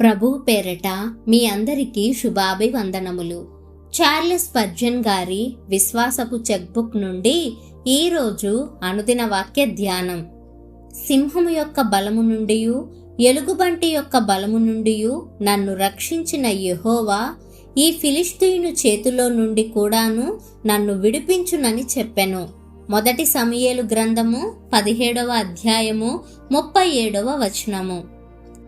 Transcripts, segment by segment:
ప్రభు పేరట మీ అందరికీ శుభాభివందనములు. చార్లెస్ పర్జన్ గారి విశ్వాసపు చెక్బుక్ నుండి ఈరోజు అనుదిన వాక్య ధ్యానం. సింహము యొక్క బలము నుండి ఎలుగుబంటి యొక్క బలము నుండి నన్ను రక్షించిన యెహోవా ఈ ఫిలిస్తీను చేతిలో నుండి కూడాను నన్ను విడిపించునని చెప్పెను. మొదటి సమయేలు గ్రంథము పదిహేడవ అధ్యాయము ముప్పై ఏడవ వచనము.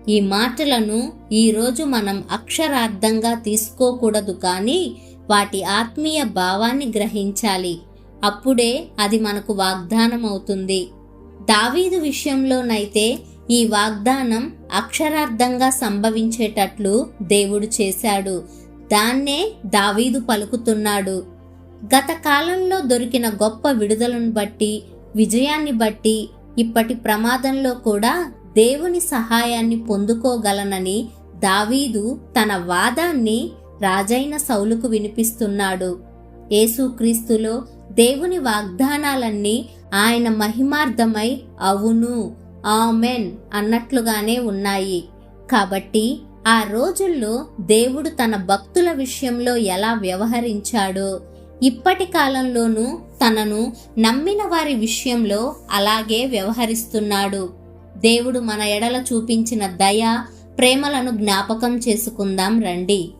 ఈ మాటలను ఈరోజు మనం అక్షరార్థంగా తీసుకోకూడదు కానీ వాటి ఆత్మీయ భావాన్ని గ్రహించాలి. అప్పుడే అది మనకు వాగ్దానం అవుతుంది దావీదు విషయంలోనైతే ఈ వాగ్దానం అక్షరార్థంగా సంభవించేటట్లు దేవుడు చేశాడు. దాన్నే దావీదు పలుకుతున్నాడు. గత కాలంలో దొరికిన గొప్ప విడుదలను బట్టి విజయాన్ని బట్టి ఇప్పటి ప్రమాదంలో కూడా దేవుని సహాయాన్ని పొందుకోగలనని దావీదు తన వాదాన్ని రాజైన సౌలుకు వినిపిస్తున్నాడు. యేసుక్రీస్తులో దేవుని వాగ్దానాలన్నీ ఆయన మహిమార్థమై అవును ఆమెన్ అన్నట్లుగానే ఉన్నాయి. కాబట్టి ఆ రోజుల్లో దేవుడు తన భక్తుల విషయంలో ఎలా వ్యవహరించాడో ఇప్పటి కాలంలోనూ తనను నమ్మిన వారి విషయంలో అలాగే వ్యవహరిస్తున్నాడు. దేవుడు మన ఎడల చూపించిన దయ ప్రేమలను జ్ఞాపకం చేసుకుందాం రండి.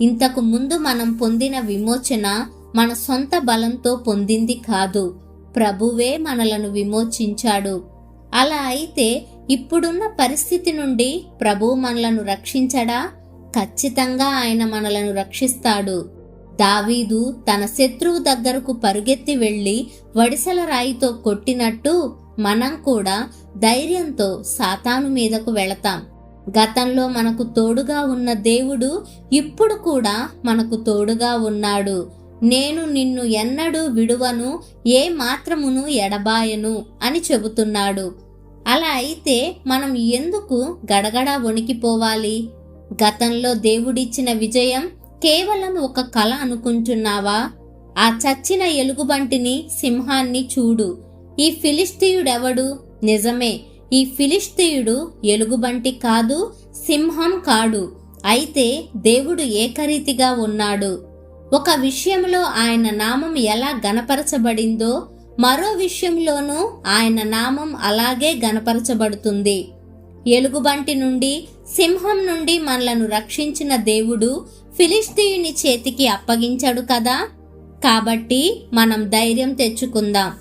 ఇంతకు ముందు మనం పొందిన విమోచన మన సొంత బలంతో పొందింది కాదు. ప్రభువే మనలను విమోచించాడు. అలా అయితే ఇప్పుడున్న పరిస్థితి నుండి ప్రభు మనలను రక్షించడా? ఖచ్చితంగా ఆయన మనలను రక్షిస్తాడు. దావీదు తన శత్రువు దగ్గరకు పరుగెత్తి వెళ్ళి వడిసల రాయితో కొట్టినట్టు మనం కూడా ధైర్యంతో సాతాను మీదకు వెళతాం. గతంలో మనకు తోడుగా ఉన్న దేవుడు ఇప్పుడు కూడా మనకు తోడుగా ఉన్నాడు. నేను నిన్ను ఎన్నడూ విడువను ఏ మాత్రమును ఎడబాయను అని చెబుతున్నాడు. అలా అయితే మనం ఎందుకు గడగడ వణికిపోవాలి గతంలో దేవుడిచ్చిన విజయం కేవలం ఒక కళ అనుకుంటున్నావా? ఆ చచ్చిన ఎలుగుబంటిని సింహాన్ని చూడు. ఈ ఫిలిస్తీయుడెవడు నిజమే. ఈ ఫిలిస్తీయుడు ఎలుగుబంటి కాదు సింహం కాడు. అయితే దేవుడు ఏకరీతిగా ఉన్నాడు. ఒక విషయంలో ఆయన నామం ఎలా గనపరచబడిందో మరో విషయంలోనూ ఆయన నామం అలాగే గనపరచబడుతుంది ఎలుగుబంటి నుండి సింహం నుండి మనలను రక్షించిన దేవుడు ఫిలిస్తీయుని చేతికి అప్పగించాడు కదా? కాబట్టి మనం ధైర్యం తెచ్చుకుందాం.